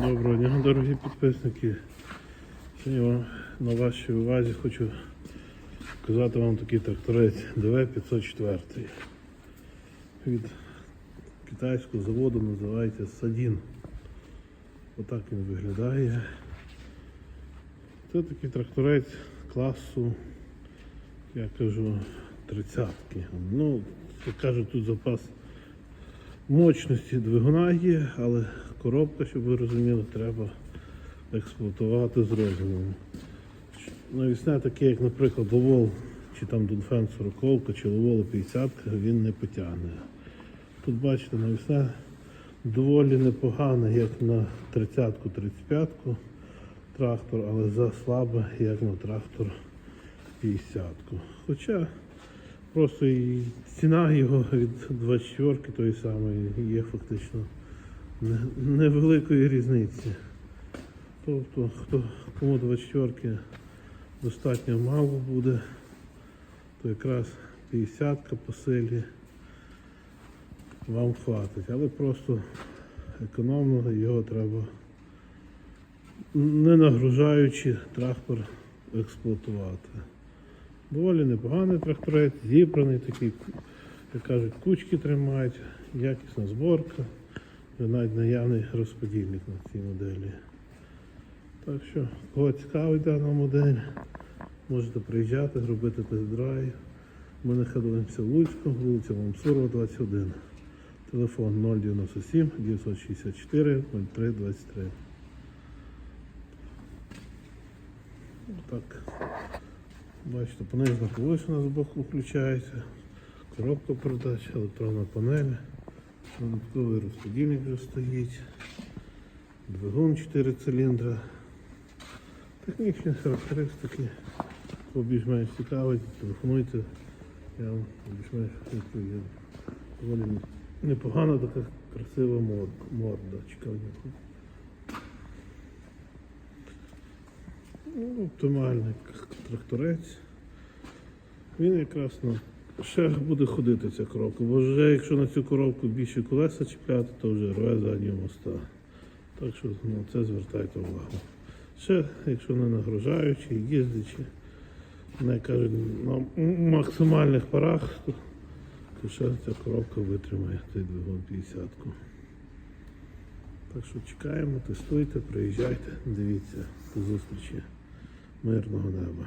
Доброго дня, дорогі підписники. Сьогодні вам на вашій увазі хочу показати вам такий тракторець ДВ-504. Від китайського заводу називається Садін. Отак він виглядає. Це такий тракторець класу, я кажу, тридцятки. Ну, як кажуть, тут запас мощності двигуна є, але коробка, щоб ви розуміли, треба експлуатувати з розумом. Навісне таке, як, наприклад, Ловол, чи там Дунфен 40 чи Ловол 50, він не потягне. Тут бачите, навісне доволі непогане, як на 30-ку, 35-ку трактор, але заслабе, як на трактор 50-ку. Хоча Просто і ціна його від 24 тої самої є фактично невеликої різниці. Тобто, хто, кому 24 достатньо мало буде, то якраз 50 по силі вам хватить. Але просто економно його треба не нагружаючи трактор експлуатувати. Доволі непоганий тракторець, зібраний такий, як кажуть, кучки тримають, якісна зборка, навіть наявний розподільник на цій моделі. Так що, кого цікавить дана модель, можете приїжджати, робити тест-драйв. Ми знаходимося в Луцьку, вулиця Мамсурова, 21. Телефон 097 964 0323. Так. Бачите, понижна колесина з боку включається, коробка передач, електронна панель, додатковий розподільник вже стоїть, двигун 4 циліндра. Технічні характеристики, кого більш-менш цікавить, телефонуйте, я вам більш-менш відповім. Доволі непогана така красива мор- морда. Чекав. Ну, оптимальний тракторець. Він якраз на ще буде ходити ця коробка, бо вже якщо на цю коробку більше колеса чіпляти, то вже рве задні моста. Так що на це звертайте увагу. Ще, якщо не нагружаючи, їздячи, не кажуть, на максимальних парах, то, то ще ця коробка витримає цей двигун 50-ку. Так що чекаємо, тестуйте, приїжджайте, дивіться, до зустрічі. Мирного неба.